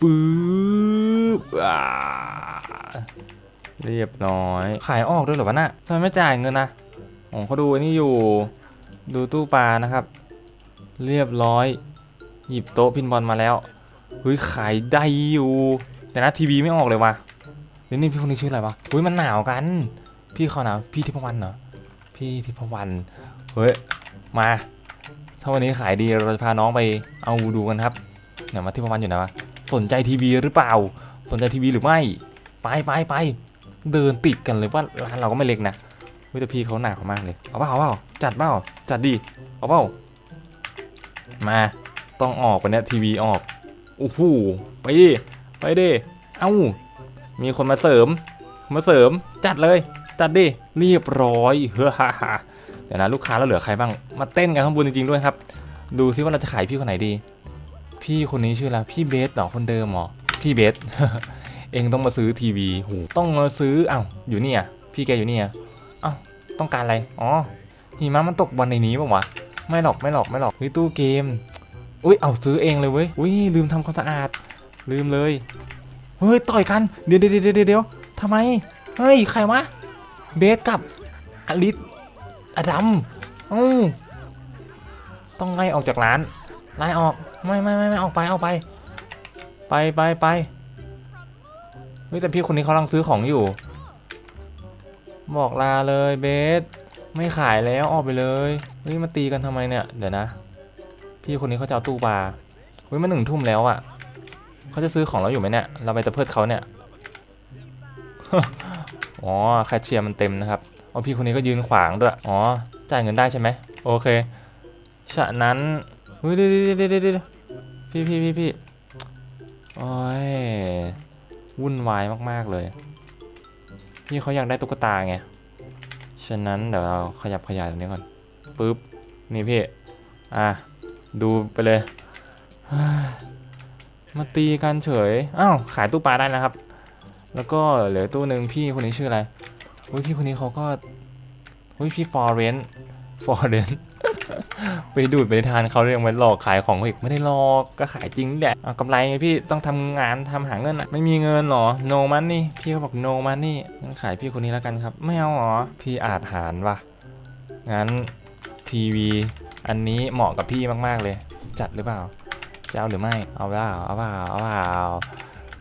ปึ๊บอ่าเรียบร้อย ขายออกด้วยเหรอวะน่ะทำไมไม่จ่ายเงินนะอ๋อเขาดูนี่อยู่ ดูตู้ปลานะครับ เรียบร้อย หยิบโต๊ะพินบอลมาแล้วเฮ้ยขายได้อยู่ แต่นะทีวีไม่ออกเลยว่ะเดี๋ยวนี่พี่คนนี้ชื่ออะไรวะเฮ้ยมันหนาวกัน พี่เขาหนาวพี่ทิพวรรณเหรอพี่ทิพวรรณเฮ้ยมาถ้าวันนี้ขายดีเราจะพาน้องไปเอาดูกันครับเนี่ยมาทิพวรรณอยู่ไหนวะ สนใจทีวีหรือเปล่า สนใจทีวีหรือไม่ ไปไปไปเดินติดกันเลยว่าร้านเราก็ไม่เล็กนะเฮ้ยแต่พี่เขาหนาวมากเลย เอาเปล่าเอาเปล่าจัดเปล่าจัดดี เอาเปล่ามาต้องออกไปเนี่ยทีวีออกโอ้โหไปดิไปดิเอ้ามีคนมาเสริม มาเสริมจัดเลย จัดดิเรียบร้อยเฮ้อฮ่าฮ่าเดี๋ยวนะลูกค้าแล้วเหลือใครบ้างมาเต้นกันข้างบนจริงๆด้วยครับ ดูซิว่าเราจะขายพี่คนไหนดี พี่คนนี้ชื่ออะไรพี่เบสเหรอคนเดิมเหรอพี่เบสเองต้องมาซื้อทีวีโหต้องมาซื้ออ้าวอยู่นี่อะพี่แกอยู่นี่อะเอ้าต้องการอะไรอ๋อหิมะมันตกบอลในนี้ป่าวะไม่หรอกไม่หรอกไม่หรอกเฮ้ยตู้เกมอุ้ยเอาซื้อเองเลยเว้ยอุ้ยลืมทำความสะอาด ลืมเลยเฮ้ยต่อยกันเดี๋ยวเดี๋ยวเดี๋ยวเดี๋ยวเดี๋ยวทำไมเฮ้ยใครวะเบสกับอลิสอดัมอู้ต้องไล่ออกจากร้าน ไล่ออกไม่ไม่ไม่ไม่ออกไปออกไป ไปไปไปเฮ้ยแต่พี่คนนี้เขาลังซื้อของอยู่ บอกลาเลยเบสไม่ขายแล้วออกไปเลยเฮ้ยมาตีกันทำไมเนี่ยเดี๋ยวนะ พี่คนนี้เขาจะเอาตู้ปลาเฮ้ยมันหนึ่งทุ่มแล้วอะ่ะเขาจะซื้อของเราอยู่ไหมเนี่ยเราไปตะเพิดเขาเนี่ยอ๋อแคชเชียร์มันเต็มนะครับอ๋อพี่คนนี้ก็ยืนขวางด้วยอ๋อจ่ายเงินได้ใช่ไหมโอเคฉะนั้น เฮ้ยเดี๋ยวเดี๋ยวเดี๋ยวเดี๋ยวพี่พี่พี่พี่โอ้ยวุ่นวายมาก ๆ เลยพี่เขาอยากได้ตุ๊กตาไง ฉะนั้นเดี๋ยวเราขยับขยายตรงนี้ก่อนปึ๊บ นี่พี่ อะ ดูไปเลยเฮ้ยมาตีกันเฉย อ้าว ขายตู้ปลาได้นะครับ แล้วก็เหลือตู้หนึ่งพี่คนนี้ชื่ออะไรอุ้ยพี่คนนี้เขาก็อุ้ยพี่ฟอร์เรนฟอร์เรน ไปดูดไปทานเขาเรียกมาหลอกขายของเขาอีกไม่ได้หลอกก็ขายจริงแหละเอากำไรไงพี่ต้องทำงานทำหาเงินอะไม่มีเงินเหรอ no money พี่เขาบอก no money งั้นขายพี่คนนี้แล้วกันครับ ไม่เอาหรอ พี่อาจหารวะงั้นทีวีอันนี้เหมาะกับพี่มากๆเลย จัดหรือเปล่าจะเอาหรือไม่เอาเปล่าเอาเปล่าเอาเปล่า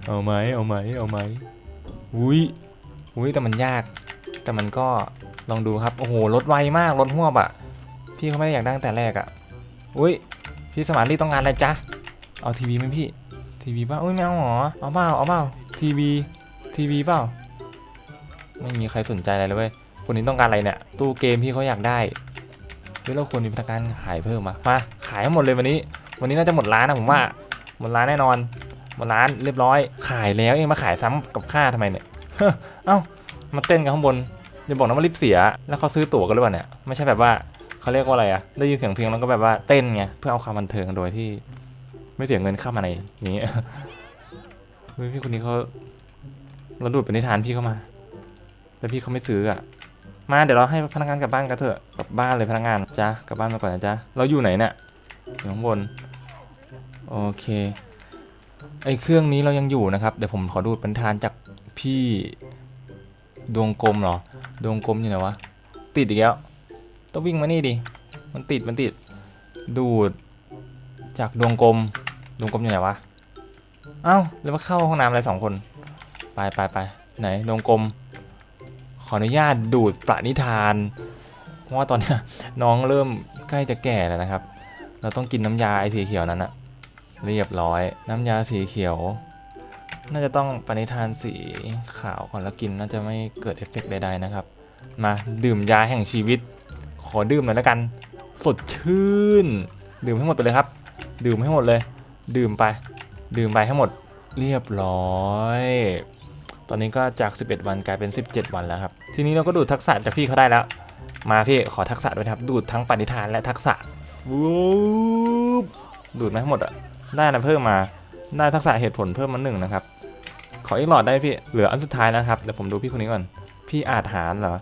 เอาไหมเอาไหมเอาไหมอุ้ยอุ้ยแต่มันยาก แต่มันก็ลองดูครับ โอ้โห รถไวมาก รถหวบอะ พี่เขาไม่ได้อยากได้ตั้งแต่แรกอะ่ะอุ้ยพี่สมานรีต้องการอะไรจ๊ะเอาทีวีไหมพี่ทีวีเปล่าอุ้ยไม่เอาหรอเอาเปล่าเอาเปล่าทีวีทีวีเปล่าไม่มีใครสนใจอะไรเลยเว้ยคนนี้ต้องการอะไรเนี่ยตู้เกมพี่เขาอยากได้เฮ้ยเราควรมีพนักงานขายเพิ่มมามาขายให้หมดเลยวันนี้ วันนี้น่าจะหมดร้านนะผมว่าหมดร้านแน่นอนหมดร้านเรียบร้อย ขายแล้วเองมาขายซ้ำกับค่าทำไมเนี่ยเอ้ามาเต้นกันข้างบนอย่าบอกนะว่าลิฟต์เสีย แล้วเขาซื้อตั๋วกันหรือเปล่าเนี่ยไม่ใช่แบบว่า เขาเรียกว่าอะไรอะได้ยินเสียงเพลงแล้วก็แบบว่าเต้นไงเพื่อเอาความบันเทิงโดยที่ ไม่เสียเงินค่ามาในนี้พี่คนนี้เขาเราดูดไปนิทานพี่เข้ามา แต่พี่เขาไม่ซื้ออะมาเดี๋ยวเราให้พนักงานกลับบ้านกันเถอะกลับบ้านเลยพนักงานจ้ากลับบ้านมาก่อนนะจ๊ะเราอยู่ไหนเนี่ยอยู่ข้างบนโอเคไอเครื่องนี้เรายังอยู่นะครับเดี๋ยวผมขอดูดเป็นทานจากพี่ดวงกลมเหรอ ดวงกลมอยู่ไหนวะติดอีกแล้ว ต้องวิ่งมานี่ดิ มันติด มันติด ดูด จากดวงกลม ดวงกลมอยู่ไหนวะ เอ้าแล้วมาเข้าห้องน้ำอะไรสองคน ไปไปไปไหนดวงกลม ขออนุญาตดูดประนิทาน เพราะว่าตอนนี้น้องเริ่มใกล้จะแก่แล้วนะครับ เราต้องกินน้ำยาไอสีเขียวนั้นอะเรียบร้อย น้ำยาสีเขียว น่าจะต้องปณิธานสีขาวก่อนแล้วกินน่าจะไม่เกิดเอฟเฟกต์ใดๆนะครับ มาดื่มยาแห่งชีวิต ขอดื่มหน่อยแล้วกัน สดชื่น ดื่มให้หมดไปเลยครับ ดื่มให้หมดเลย ดื่มไป ดื่มไปให้หมดเรียบร้อย ตอนนี้ก็จาก 11 วันกลายเป็น 17 วันแล้วครับ ทีนี้เราก็ดูดทักษะจากพี่เขาได้แล้ว มาพี่ขอทักษะด้วยครับ ดูดทั้งปณิธานและทักษะวูบดูดมาให้หมดอะได้นะเพิ่มมา ได้ทักษะเหตุผลเพิ่มมาหนึ่งนะครับ ขออีกหลอดได้พี่ เหลืออันสุดท้ายนะครับ เดี๋ยวผมดูพี่คนนี้ก่อน พี่อาจหารเหรอ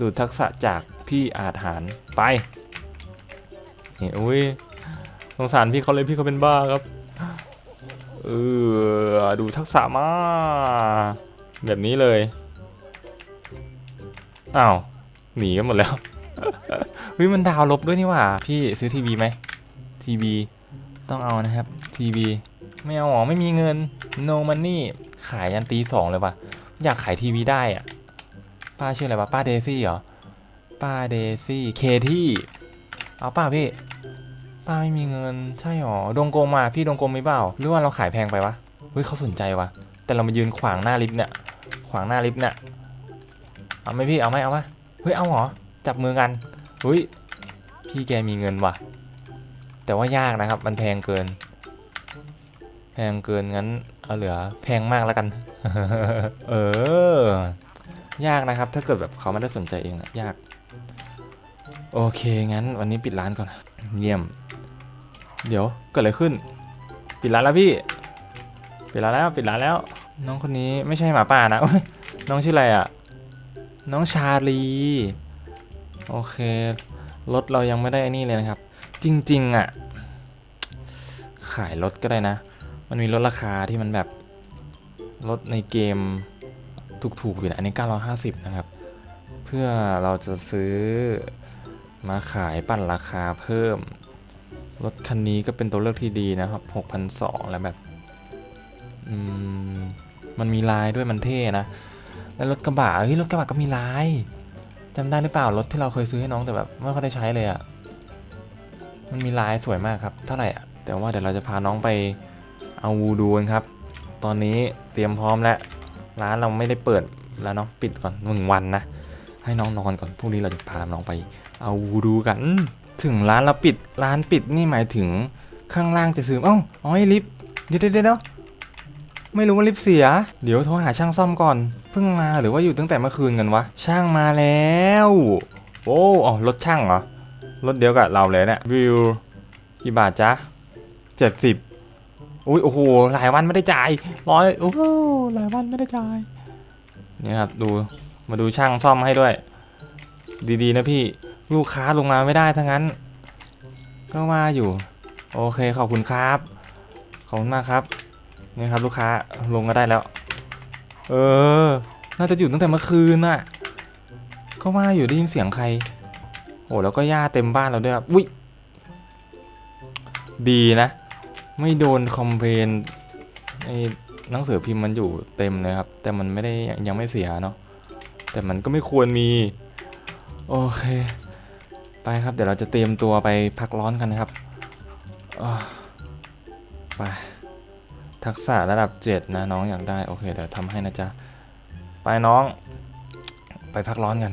ดูทักษะจากพี่อาหารไปนี่อุ้ยสงสารพี่เขาเลยพี่เขาเป็นบ้าครับเออดูทักษะมาแบบนี้เลยอ้าวหนีกันหมดแล้วเฮ้ยมันดาวลบด้วยนี่หว่า พี่ซื้อทีวีไหมทีวีต้องเอานะครับทีวีไม่เอาหรอไม่มีเงิน no money ขายยันตีสองเลยว่ะ อยากขายทีวีได้อะ ป้าชื่ออะไรวะป้าเดซี่เหรอป้าเดซี่เคที่เอาป้าพี่ป้าไม่มีเงินใช่หรอดงกลมาพี่ดงกลมมีเปล่าหรือว่าเราขายแพงไปวะเฮ้ยเขาสนใจวะแต่เรามายืนขวางหน้าลิฟต์เนี่ยขวางหน้าลิฟต์เนี่ยเอาไหมพี่เอาไหมเอาไหมเฮ้ยเอาเหรอจับมือกันเฮ้ยพี่แกมีเงินว่ะ แต่ว่ายากนะครับมันแพงเกิน แพงเกินงั้นเอาเหลือแพงมากแล้วกัน เออ ยากนะครับ ถ้าเกิดแบบเขาไม่ได้สนใจเองอะยาก โอเค งั้นวันนี้ปิดร้านก่อน เยี่ยม เดี๋ยวเกิดอะไรขึ้น ปิดร้านแล้วพี่ ปิดร้านแล้ว ปิดร้านแล้ว น้องคนนี้ไม่ใช่หมาป่านะ น้องชื่ออะไรอะน้องชาลี โอเค รถเรายังไม่ได้อ้นี่เลยนะครับ จริงๆอะขายรถก็ได้นะ มันมีลดราคาที่มันแบบลดในเกม ถูกๆอยู่นะอันนี้ 950 นะครับ เพื่อเราจะซื้อมาขายปั่นราคาเพิ่ม รถคันนี้ก็เป็นตัวเลือกที่ดีนะครับ 6,200 แล้วแบบ อืม มันมีลายด้วยมันเท่นะ แล้วรถกระบะเฮ้ยรถกระบะก็มีลายจำได้หรือเปล่ารถที่เราเคยซื้อให้น้องแต่แบบไม่ค่อยได้ใช้เลยอะ่ะ มันมีลายสวยมากครับ เท่าไหร่อะ แต่ว่าเดี๋ยวเราจะพาน้องไปเอาวูดูนครับ ตอนนี้เตรียมพร้อมแล้ว ร้านเราไม่ได้เปิดแล้วเนาะปิดก่อนหนึ่งวันนะ ให้น้องนอนก่อนพรุ่งนี้เราจะพาน้องไป เอาดูกัน ถึงร้านเราปิดร้านปิดนี่หมายถึงข้างล่างจะซื้อเอ้าอ๋อลิฟต์เดี๋ยวเดี๋ยวเดี๋ยวไม่รู้ว่าลิฟต์เสีย เดี๋ยวโทรหาช่างซ่อมก่อน เพิ่งมาหรือว่าอยู่ตั้งแต่เมื่อคืนกันวะ ช่างมาแล้ว โอ้อ๋อรถช่างเหรอ รถเดียวกับเราเลยเนี่ยวิว กี่บาทจ๊ะเจ็ดสิบ อุ้ยโอ้โหหลายวันไม่ได้จ่ายร้อยโอ้โหหลายวันไม่ได้จ่ายเนี่ยครับดูมาดูช่างซ่อมให้ด้วย ดีๆนะพี่ลูกค้าลงมาไม่ได้ทั้งนั้น ก็ว่าอยู่ โอเคขอบคุณครับ ขอบคุณมากครับนี่ครับลูกค้าลงก็ได้แล้ว เออ น่าจะอยู่ตั้งแต่เมื่อคืนน่ะ ก็ว่าอยู่ได้ยินเสียงใคร โอ้แล้วก็หญ้าเต็มบ้านเราด้วยครับอุ้ยดีนะ ไม่โดนคอมเพนไอ้หนังสือพิมพ์มันอยู่เต็มเลยครับ แต่มันไม่ได้ยังไม่เสียเนาะแต่มันก็ไม่ควรมี โอเค ไปครับ เดี๋ยวเราจะเตรียมตัวไปพักร้อนกันนะครับไปทักษะระดับ 7 นะน้องอยากได้โอเคเดี๋ยวทำให้นะจ๊ะ ไปน้อง ไปพักร้อนกัน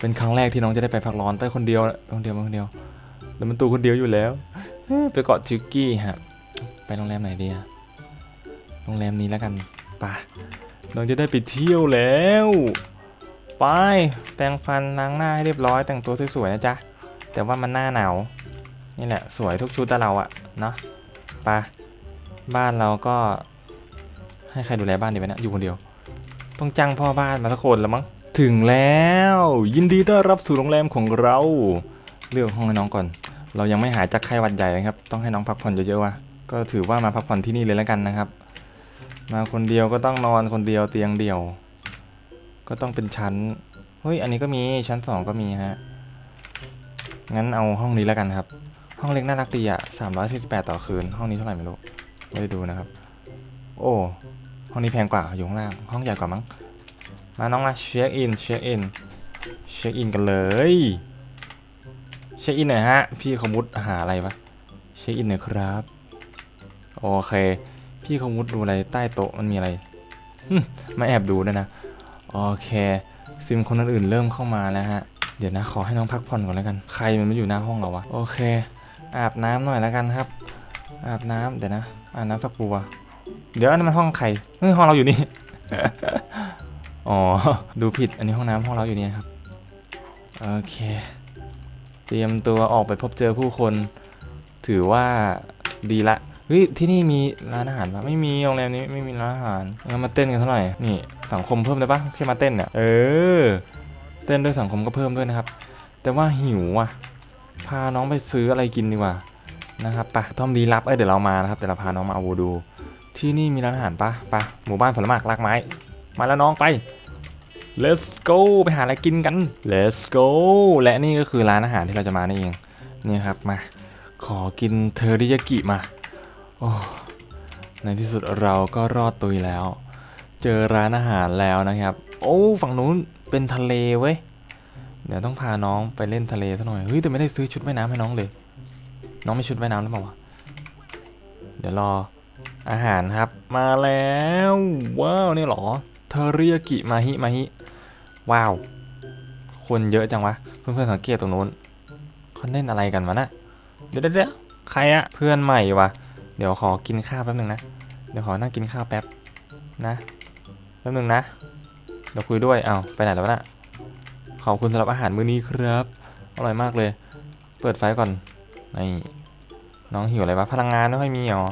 เป็นครั้งแรกที่น้องจะได้ไปพักร้อนไปคนเดียวคนเดียวคนเดียวแล้วมันตัวคนเดียวอยู่แล้ว ไปเกาะจิวกี้ฮะ ไปโรงแรมไหนดีอะโรงแรมนี้แล้วกันไปน้องจะได้ไปเที่ยวแล้ว ไป แปรงฟันล้างหน้าให้เรียบร้อยแต่งตัวสวยๆนะจ๊ะ แต่ว่ามันหน้าหนาว นี่แหละ สวยทุกชุดแต่เราอะเนาะไปบ้านเราก็ ให้ใครดูแลบ้านดีไหมนะอยู่คนเดียว ต้องจ้างพ่อบ้านมาสักคนแล้วมั้ง ถึงแล้ว ยินดีต้อนรับสู่โรงแรมของเรา เลือกห้องให้น้องก่อน เรายังไม่หายจากไข้หวัดใหญ่นะครับ ต้องให้น้องพักผ่อนเยอะๆว่ะ ก็ถือว่ามาพักผ่อนที่นี่เลยแล้วกันนะครับ มาคนเดียวก็ต้องนอนคนเดียวเตียงเดียว ก็ต้องเป็นชั้นเฮ้ยอันนี้ก็มีชั้นสองก็มีฮะงั้นเอาห้องนี้แล้วกันครับ ห้องเล็กน่ารักดีอะ348ต่อคืน ห้องนี้เท่าไหร่ไม่รู้ไม่ได้ดูนะครับ โอ้ห้องนี้แพงกว่าอยู่ข้างล่าง ห้องใหญ่กว่ามั้งมาน้องมาเช็คอินเช็คอินเช็คอินกันเลยเช็คอินหน่อยฮะ พี่เขามุดหาอะไรปะเช็คอินหน่อยครับ โอเค พี่เขามุดดูอะไรใต้โต๊ะมันมีอะไรมาแอบดูด้วยนะ โอเค ซิมคนอื่นเริ่มเข้ามาแล้วฮะ เดี๋ยวนะขอให้น้องพักผ่อนก่อนแล้วกัน ใครมันไม่อยู่หน้าห้องเราวะ โอเค อาบน้ำหน่อยแล้วกันครับ อาบน้ำเดี๋ยวนะ อาบน้ำสักบัว เดี๋ยวอันนั้นมันห้องใครเฮ้ยห้องเราอยู่นี่ อ๋อ ดูผิด อันนี้ห้องน้ำห้องเราอยู่นี่ครับ โอเค เตรียมตัวออกไปพบเจอผู้คน ถือว่าดีละ ฮ้ยที่นี่มีร้านอาหารปะไม่มีโรงแรมนี้ไม่มีร้านอาหารงั้นมาเต้นกันเท่าไหร่นี่สังคมเพิ่มได้ปะแค่มาเต้นเนี่ยเออ เต้นด้วยสังคมก็เพิ่มด้วยนะครับ แต่ว่าหิวอะ พาน้องไปซื้ออะไรกินดีกว่านะครับปะทอมดีรับเอ้ยเดี๋ยวเรามานะครับเดี๋ยวเราพาน้องมาเอาวูดู ที่นี่มีร้านอาหารปะปะหมู่บ้านผลไม้รากไม้ มาแล้วน้องไป let's go ไปหาอะไรกินกัน let's go และนี่ก็คือร้านอาหารที่เราจะมานี่เองนี่ครับมา ขอกินเทอริยากิมา โอ้ในที่สุดเราก็รอดตุยแล้ว เจอร้านอาหารแล้วนะครับ โอ้ฝั่งนู้นเป็นทะเลเว้ย เดี๋ยวต้องพาน้องไปเล่นทะเลซะหน่อย เฮ้ยแต่ไม่ได้ซื้อชุดว่ายน้ำให้น้องเลย น้องไม่ชุดว่ายน้ำหรือเปล่าวะ เดี๋ยวรออาหารครับ มาแล้ว ว้าวนี่หรอเทอริยากิมาฮิมาฮิ ว้าว คนเยอะจังวะ เพื่อนๆสังเกตตรงนู้นเขาเล่นอะไรกันวะน่ะเดี๋ยเดี๋ยวเดี๋ยวใครอะเพื่อนใหม่วะ เดี๋ยวขอกินข้าวแป๊บนึงนะ เดี๋ยวขอนั่งกินข้าวแป๊บนะแป๊บนึงนะ เดี๋ยวคุยด้วยเอ้าไปไหนแล้ววะน่ะขอบคุณสำหรับอาหารมื้อนี้ครับ อร่อยมากเลย เปิดไฟก่อนนี่น้องหิวอะไรวะพลังงานไม่ค่อยมีหรอ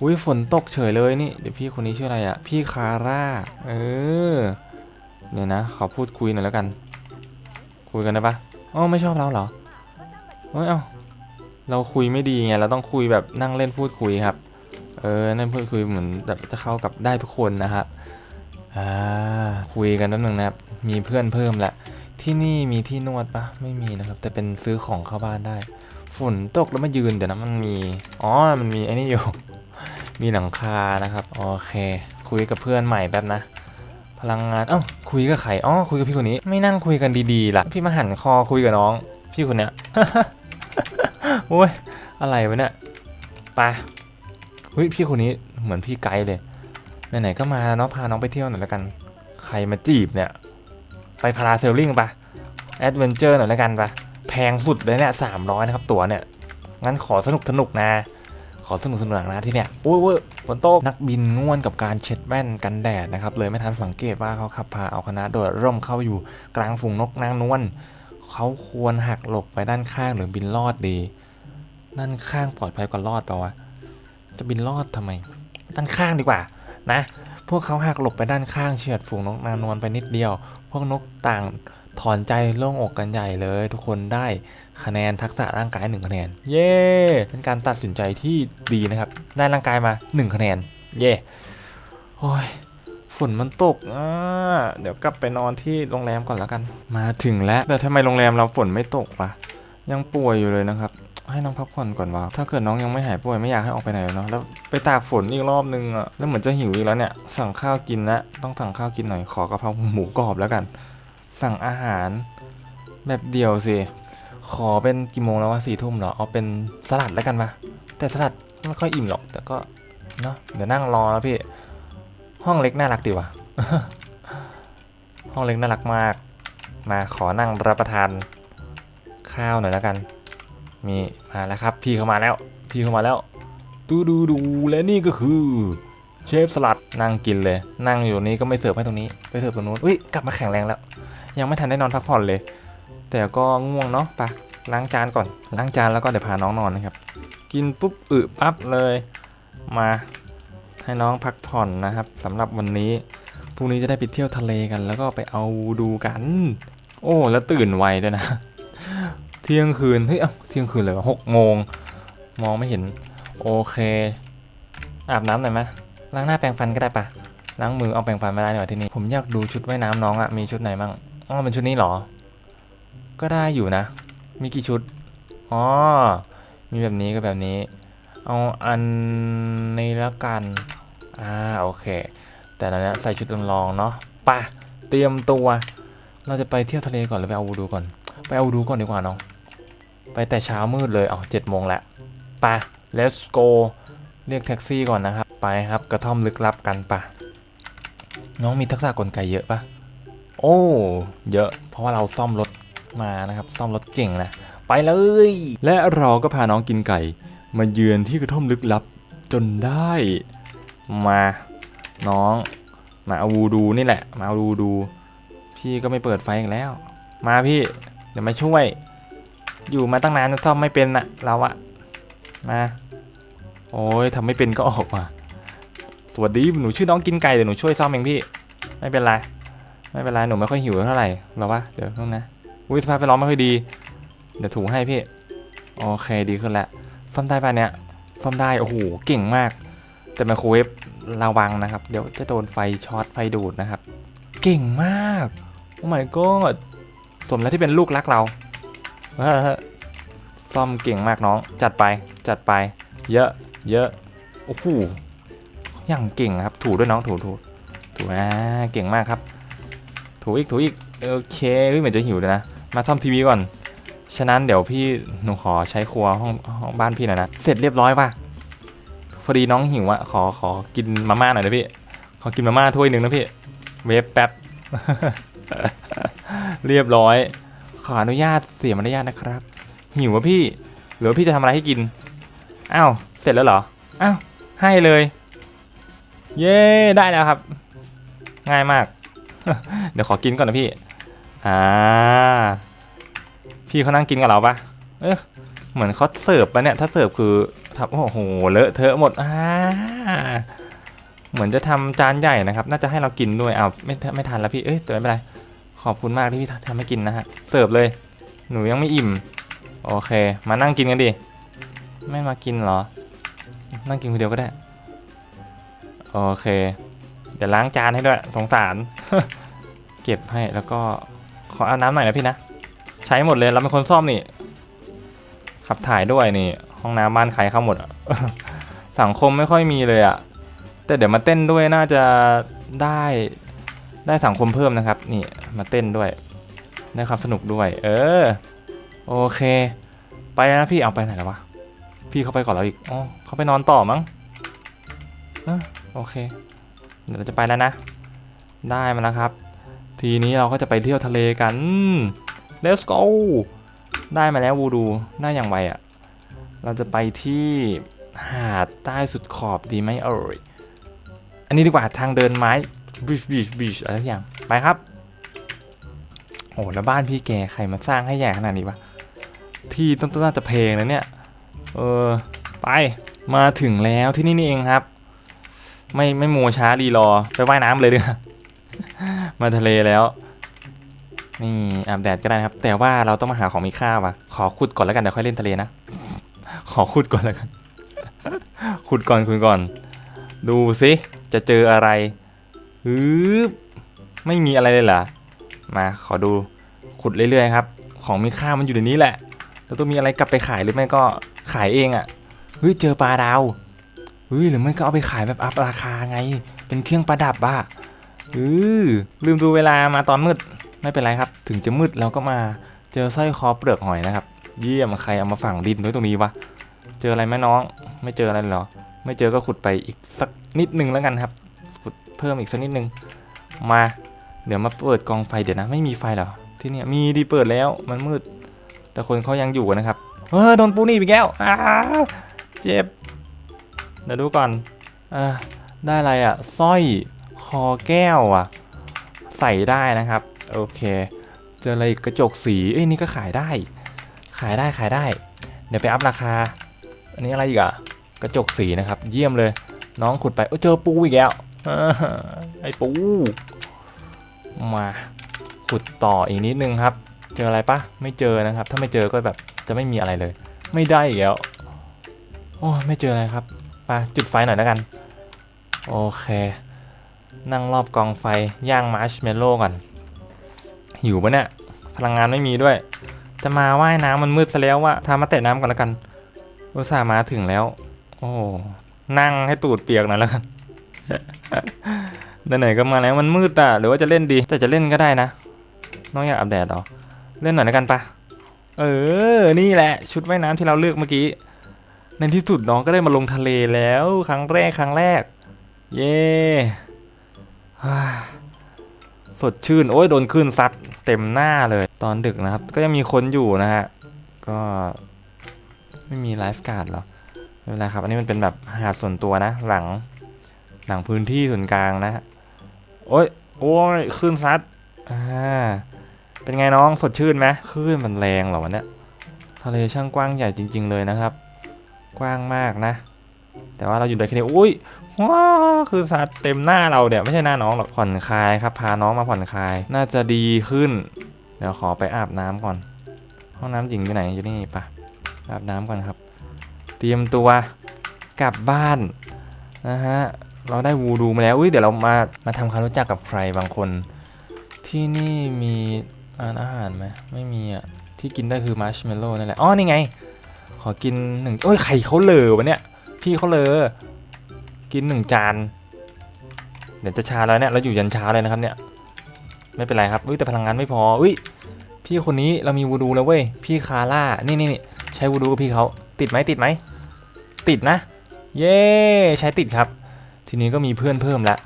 อุ้ยฝนตกเฉยเลยนี่เดี๋ยวพี่คนนี้ชื่ออะไรอะพี่คาร่าเออเนี่ยนะขอพูดคุยหน่อยแล้วกัน คุยกันได้ปะอ๋อไม่ชอบเราเหรอเฮ้ยเอ้า เราคุยไม่ดีไงเราต้องคุยแบบนั่งเล่นพูดคุยครับ เออนั่นพูดคุยเหมือนแบบจะเข้ากับได้ทุกคนนะครับอ่าคุยกันแป๊บนึงนะครับมีเพื่อนเพิ่มละที่นี่มีที่นวดปะไม่มีนะครับ แต่เป็นซื้อของเข้าบ้านได้ ฝนตกแล้วมายืนเดี๋ยวนะมันมีอ๋อมันมีไอ้นี่อยู่ มีหลังคานะครับโอเค คุยกับเพื่อนใหม่แป๊บนะ พลังงานเอ้าคุยกับใครอ๋อคุยกับพี่คนนี้ ไม่นั่งคุยกันดีๆล่ะ พี่มาหันคอคุยกับน้อง พี่คนเนี้ย โอ้ยอะไรวะเนี่ยไปเฮ้ยพี่คนนี้เหมือนพี่ไกด์เลยไหนๆก็มาแล้วเนาะพาน้องไปเที่ยวหน่อยแล้วกัน ใครมาจีบเนี่ย ไปพาราเซลลิงปะแอดเวนเจอร์หน่อยแล้วกันปะแพงสุดเลยเนี่ยสามร้อยนะครับตั๋วเนี่ยงั้นขอสนุกสนุกนะ ขอสนุกสนุกนะที่เนี่ยโอ้ยเว้ยฝนตกนักบินง่วนกับการเช็ดแว่นกันแดดนะครับ เลยไม่ทันสังเกตว่าเขาขับพาเอาคณะโดดร่มเข้าอยู่กลางฝูงนกนางนวลเขาควรหักหลบไปด้านข้างหรือบินลอดดี ด้านข้างปลอดภัยกว่ารอดเปล่าวะ จะบินลอดทำไม ด้านข้างดีกว่า นะ พวกเขาหักหลบไปด้านข้างเฉียดฝูงนกนางนวลไปนิดเดียว พวกนกต่างถอนใจโล่งอกกันใหญ่เลย ทุกคนได้คะแนนทักษะร่างกาย1คะแนน เย้เป็นการตัดสินใจที่ดีนะครับ ได้ร่างกายมา 1 คะแนน เย้โอ้ยฝนมันตกอ่าเดี๋ยวกลับไปนอนที่โรงแรมก่อนแล้วกัน มาถึงแล้วแต่ทำไมโรงแรมเราฝนไม่ตกปะยังป่วยอยู่เลยนะครับ ให้น้องพักผ่อนก่อนวะถ้าเกิดน้องยังไม่หายป่วยไม่อยากให้ออกไปไหนเนาะแล้วไปตากฝนอีกรอบนึงอะแล้วเหมือนจะหิวอีกแล้วเนี่ยสั่งข้าวกินละต้องสั่งข้าวกินหน่อยขอกะเพราหมูกรอบแล้วกัน สั่งอาหารแบบเดียวสิขอเป็นกี่โมงแล้ววะสี่ทุ่มเหรอเอาเป็นสลัดแล้วกันปะแต่สลัดไม่ค่อยอิ่มหรอกแต่ก็เนาะเดี๋ยวนั่งรอแล้วพี่ ห้องเล็กน่ารักดีวะห้องเล็กน่ารักมาก มาขอนั่งรับประทานข้าวหน่อยแล้วกัน มีมาแล้วครับ พี่เข้ามาแล้ว พี่เข้ามาแล้วดูดูดูและนี่ก็คือเชฟสลัดนั่งกินเลย นั่งอยู่นี้ก็ไม่เสิร์ฟให้ตรงนี้ไปเสิร์ฟตรงนู้นอุ้ยกลับมาแข็งแรงแล้ว ยังไม่ทันได้นอนพักผ่อนเลย แต่ก็ง่วงเนาะไปล้างจานก่อนล้างจานแล้วก็เดี๋ยวพาน้องนอนนะครับ กินปุ๊บอึปั๊บเลย มาให้น้องพักผ่อนนะครับสำหรับวันนี้พรุ่งนี้จะได้ไปเที่ยวทะเลกัน แล้วก็ไปเอาดูกัน โอ้แล้วตื่นไวด้วยนะ เที่ยงคืน เฮ้ย เอ้า เที่ยงคืนเลยวะหกโมง มองไม่เห็น โอเค อาบน้ำหน่อยไหมล้างหน้าแปรงฟันก็ได้ปะล้างมือเอาแปรงฟันไม่ได้หน่อยที่นี่ ผมอยากดูชุดว่ายน้ำน้องอะมีชุดไหนบ้างอ๋อเป็นชุดนี้เหรอ ก็ได้อยู่นะ มีกี่ชุด อ๋อ มีแบบนี้กับแบบนี้ เอาอันนี้ล้วกัน อ่า โอเค แต่ละเนี้ใส่ชุดจำลองเนาะป่ะเตรียมตัว เราจะไปเที่ยวทะเลก่อนหรือไปเอาวูดูก่อน ไปเอาวูดูก่อนดีกว่าเนาะ ไปแต่เช้ามืดเลยเอาเจ็ดโมงแล้วไป่ะ let's go เรียกแท็กซี่ก่อนนะครับ ไปครับกระท่อมลึกลับกันป่ะน้องมีทักษะกลไกเยอะปะโอ้ เยอะ เพราะว่าเราซ่อมรถมานะครับ ซ่อมรถเจ๋งนะ ไปเลย และเราก็พาน้องกินไก่ มาเยือนที่กระท่อมลึกลับจนได้ มาน้องมาเอาวูดูนี่แหละ มาเอาวูดู พี่ก็ไม่เปิดไฟอีกแล้ว มาพี่ เดี๋ยวมาช่วย อยู่มาตั้งนานซ่อมไม่เป็นอะเราอะมา โอ้ยทำไม่เป็นก็ออกมา สวัสดีหนูชื่อน้องกินไก่เดี๋ยวหนูช่วยซ่อมเองพี่ ไม่เป็นไรไม่เป็นไรหนูไม่ค่อยหิวเท่าไหร่หรอวะเดี๋ยวต้องนะอุ้ยสภาพแวดล้อมไม่ค่อยดี เดี๋ยวถูให้พี่โอเคดีขึ้นแล้วซ่อมได้ป่ะเนี่ยซ่อมได้โอ้โหเก่งมาก แต่ไมโครเวฟระวังนะครับ เดี๋ยวจะโดนไฟช็อตไฟดูดนะครับ เก่งมากโอ้ my god สมแล้วที่เป็นลูกรักเรา ซ่อมเก่งมากน้อง จัดไป จัดไป เยอะ เยอะ โอ้โห อย่างเก่งครับ ถูด้วยน้อง ถูถูถูนะเก่งมากครับ ถูอีก ถูอีก โอเคเฮ้ยเหมือนจะหิวเลยนะ มาซ่อมทีวีก่อน ฉะนั้นเดี๋ยวพี่หนูขอใช้ครัวห้องห้องบ้านพี่หน่อยนะ เสร็จเรียบร้อยป่ะ พอดีน้องหิวอะขอ ขอกินมาม่าหน่อยนะพี่ ขอกินมาม่าถ้วยหนึ่งนะพี่ เวฟแป๊บ เรียบร้อย ขออนุญาตเสียมารยาทนะครับ หิววะพี่ หรือว่าพี่จะทำอะไรให้กิน อ้าว เสร็จแล้วเหรอ อ้าว ให้เลย เย้ ได้แล้วครับ ง่ายมาก เดี๋ยวขอกินก่อนนะพี่ อ่า พี่เขานั่งกินกับเราปะเออเหมือนเขาเสิร์ฟปะเนี่ย ถ้าเสิร์ฟคือทำโอ้โห เลอะเทอะหมด อ่า เหมือนจะทำจานใหญ่นะครับ น่าจะให้เรากินด้วยอ้าวไม่ไม่ทันแล้วพี่ เอ้ยแต่ไม่เป็นไร ขอบคุณมากที่พี่ทำให้กินนะฮะ เสิร์ฟเลย หนูยังไม่อิ่ม โอเค มานั่งกินกันดิ ไม่มากินเหรอ นั่งกินคนเดียวก็ได้ โอเค เดี๋ยวล้างจานให้ด้วย สงสาร เก็บให้ แล้วก็ ขอเอาน้ำหน่อยนะพี่นะ ใช้หมดเลย เราเป็นคนซ่อมนี่ ขับถ่ายด้วยนี่ ห้องน้ำบ้านใครเข้าหมด สังคมไม่ค่อยมีเลยอะแต่เดี๋ยวมาเต้นด้วยน่าจะได้ ได้สังคมเพิ่มนะครับ นี่มาเต้นด้วย ได้ความสนุกด้วย เออ โอเค ไปนะพี่เอาไปไหนแล้ววะ พี่เขาไปก่อนแล้วอีก อ๋อเขาไปนอนต่อมั้งออโอเค เดี๋ยวเราจะไปแล้วนะ ได้มาแล้วครับ ทีนี้เราก็จะไปเที่ยวทะเลกัน let's go ได้มาแล้ววูดูได้อย่างไวอะ่ะ เราจะไปที่หาดใต้สุดขอบดีไหมเอ่ย อันนี้ดีกว่าทางเดินไม้ บีชบีชบีชอะไรสักอย่าง ไปครับ โอ้แล้วบ้านพี่แกใครมาสร้างให้ใหญ่ขนาดนี้วะ ที่ต้นต้นน่าจะเพลงนะเนี่ย เออ ไป มาถึงแล้วที่นี่นี่เองครับ ไม่ไม่มัวช้ารีรอ ไปว่ายน้ำเลยเดีกว่ามาทะเลแล้ว นี่อาบแดดก็ได้นะครับ แต่ว่าเราต้องมาหาของมีค่าว่ะ ขอขุดก่อนแล้วกันเดี๋ยวค่อยเล่นทะเลนะ ขอขุดก่อนแล้วกัน ขุดก่อนขุดก่อน ดูสิจะเจออะไร ฮึบไม่มีอะไรเลยเหรอ มาขอดูขุดเรื่อยๆครับ ของมีค่ามันอยู่ในนี้แหละเราต้องมีอะไรกลับไปขายหรือไม่ก็ขายเองอะ่ะ เฮ้ยเจอปลาดาว เฮ้ยหรือไม่ก็เอาไปขายแบบอัพราคาไง เป็นเครื่องประดับบ้าเออลืมดูเวลามาตอนมืด ไม่เป็นไรครับ ถึงจะมืดเราก็มาเจอสร้อยคอเปลือกหอยนะครับ เยี่ยมใครเอามาฝังดินไว้ตรงนี้วะ เจออะไรไหมน้อง ไม่เจออะไรหรอ ไม่เจอก็ขุดไปอีกสักนิดนึงแล้วกันครับ เพิ่มอีกสักนิดนึง มา เดี๋ยวมาเปิดกองไฟเดี๋ยวนะ ไม่มีไฟหรอ ที่นี่มีดีเปิดแล้ว มันมืด แต่คนเขายังอยู่นะครับ เออโดนปูนี่ไปแก้วอ้าเจ็บ เดี๋ยวดูก่อนอ่าได้อะไรอะสร้อยคอแก้วอะใส่ได้นะครับ โอเค เจออะไรกระจกสีเอ้ยนี่ก็ขายได้ ขายได้ขายได้ เดี๋ยวไปอัพราคา อันนี้อะไรอีกอะกระจกสีนะครับ เยี่ยมเลย น้องขุดไปเอ้เจอปูอีกแล้ว ไอ้ปู มาขุดต่ออีกนิดนึงครับ เจออะไรปะไม่เจอนะครับ ถ้าไม่เจอก็แบบจะไม่มีอะไรเลย ไม่ได้อีกแล้วโอ้ไม่เจออะไรครับไปจุดไฟหน่อยแล้วกัน โอเค นั่งรอบกองไฟย่างมาร์ชเมลโล่ก่อนหิวปะเนี่ยพลังงานไม่มีด้วย จะมาว่ายน้ำมันมืดซะแล้วว่าทำมาเตะน้ำก่อนแล้วกันอุตส่าห์มาถึงแล้ว โอ้นั่งให้ตูดเปียกหน่อยแล้วกัน ไหนๆก็มาแล้วมันมืดอะหรือว่าจะเล่นดีแต่จะเล่นก็ได้นะ น้องอยากอาบแดดเหรอเล่นหน่อยแล้วกันปะเออ นี่แหละชุดว่ายน้ำที่เราเลือกเมื่อกี้ ในที่สุดน้องก็ได้มาลงทะเลแล้วครั้งแรกครั้งแรก เย้ฮ่สดชื่น โอ้ยโดนคลื่นซัดเต็มหน้าเลย ตอนดึกนะครับ ก็ยังมีคนอยู่นะฮะ ก็ไม่มีไลฟ์การ์ดหรอไม่เป็นไรครับ อันนี้มันเป็นแบบหาดส่วนตัวนะ หลัง หลังพื้นที่ส่วนกลางนะฮะ โอ้ยโอ้ยคลื่นซัดอ่าเป็นไงน้องสดชื่นไหมคลื่นมันแรงเหรอวะเนี่ยทะเลช่างกว้างใหญ่จริง ๆ เลยนะครับ กว้างมากนะ แต่ว่าเราอยู่ในแค่นี้อุ้ยว้าคือสัตว์เต็มหน้าเราเนี่ยวไม่ใช่หน้าน้องหรอกผ่อนคลายครับพาน้องมาผ่อนคลายน่าจะดีขึ้น เดี๋ยวขอไปอาบน้ำก่อน ห้องน้ำหญิงอยู่ไหนอยู่นี่ปะอาบน้ำก่อนครับ เตรียมตัวกลับบ้านนะฮะ เราได้วูดูมาแล้วอุ้ยเดี๋ยวเรามามาทำความรู้จักกับใครบางคน ที่นี่มีร้านอาหารไหมไม่มีอะที่กินได้คือมาร์ชเมลโล่นั่นแหละอ๋อนี่ไง ขอกินหนึ่งโอ้ยไข่เขาเลอวะเนี่ย พี่เขาเลอกินหนึ่งจานเดี๋ยวจะชาแล้วเนี่ยเราอยู่ยันเช้าเลยนะครับเนี่ยไม่เป็นไรครับอุ้ยแต่พลังงานไม่พออุ้ยพี่คนนี้เรามีวูดูแล้วเว้ยพี่คาร่านี่นี่นี่ใช้วูดูกับพี่เขาติดไหมติดไหมติดนะ เย้ใช้ติดครับ ทีนี้ก็มีเพื่อนเพิ่มละ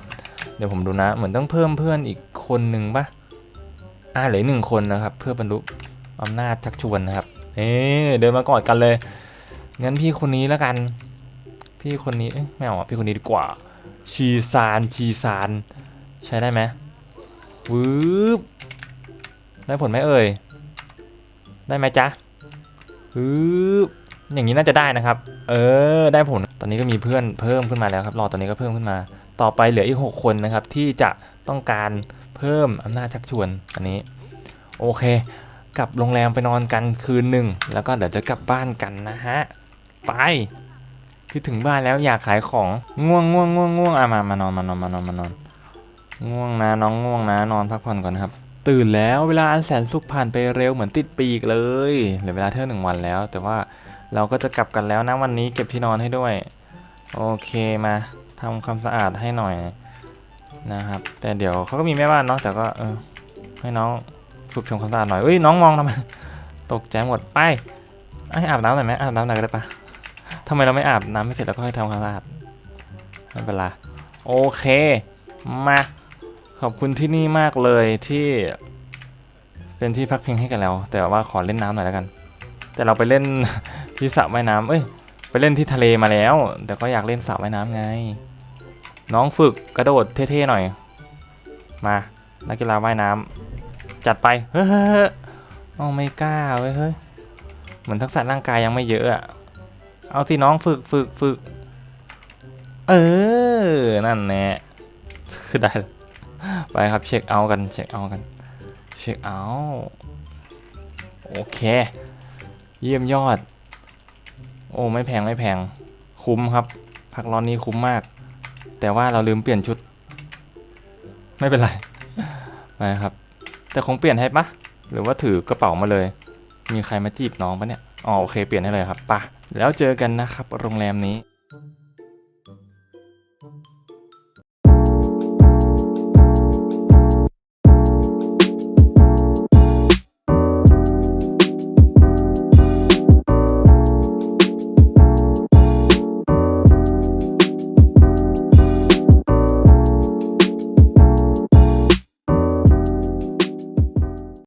เดี๋ยวผมดูนะ เหมือนต้องเพิ่มเพื่อนอีกคนหนึ่งปะอ่าเหลือหนึ่งคนนะครับ เพื่อบรรลุอำนาจชักชวนนะครับเอ๊เดินมากอดกันเลย งั้นพี่คนนี้แล้วกัน พี่คนนี้ไม่เอาพี่คนนี้ดีกว่า ชีซานชีซาน ใช้ได้ไหมวืบได้ผลไหมเอ่ย ได้ไหมจ๊ะวืบ อย่างนี้น่าจะได้นะครับ เออ ได้ผล ตอนนี้ก็มีเพื่อนเพิ่มขึ้นมาแล้วครับ รอตอนนี้ก็เพิ่มขึ้นมา ต่อไปเหลืออีก 6 คนนะครับ ที่จะต้องการเพิ่มอำนาจชักชวนอันนี้ โอเค กลับโรงแรมไปนอนกันคืนหนึ่ง แล้วก็เดี๋ยวจะกลับบ้านกันนะฮะ ไป คือถึงบ้านแล้วอยากขายของ ง่วงง่วงง่วงง่วงอะมามานอนมานอนมานอนมานอน ง่วงนะน้องง่วงนะ นอนพักผ่อนก่อนครับตื่นแล้วเวลาอันแสนสุขผ่านไปเร็วเหมือนติดปีกเลยเหลือเวลาเท่าหนึ่งวันแล้ว แต่ว่า เราก็จะกลับกันแล้วนะวันนี้เก็บที่นอนให้ด้วย โอเคมาทำความสะอาดให้หน่อยนะครับ แต่เดี๋ยวเขาก็มีแม่บ้านเนาะแต่ก็เออให้น้องฝึกทำความสะอาดหน่อยเอ้ยน้องมองทำไมตกใจหมดไปให้อาบน้ำหน่อยไหมอาบน้ำหน่อยก็ได้ปะทำไมเราไม่อาบน้ำไม่เสร็จแล้วก็ให้ทำความสะอาดไม่เป็นไรโอเคมาขอบคุณที่นี่มากเลยที่เป็นที่พักพิงให้กันแล้ว แต่ว่าขอเล่นน้ำหน่อยแล้วกัน แต่เราไปเล่น ที่สระว่ายน้ำเอ้ย ไปเล่นที่ทะเลมาแล้ว แต่ก็อยากเล่นสระว่ายน้ำไง น้องฝึกกระโดดเท่ๆหน่อย มา นักกีฬาว่ายน้ำจัดไป เฮ้ยโอ้ไม่กล้าเว้ยเฮ้ย เหมือนทักษะร่างกายยังไม่เยอะอะเอาที่น้องฝึกฝึกฝึก เออ นั่นแน่คือได้ ไปครับเช็คเอากันเช็คเอากันเช็คเอาโอเค เยี่ยมยอด โอ้ไม่แพงไม่แพงคุ้มครับพักร้อนนี้คุ้มมาก แต่ว่าเราลืมเปลี่ยนชุด ไม่เป็นไรไปครับ แต่คงเปลี่ยนให้ปะหรือว่าถือกระเป๋ามาเลย มีใครมาจีบน้องปะเนี่ยอ๋อโอเคเปลี่ยนให้เลยครับปะแล้วเจอกันนะครับโรงแรมนี้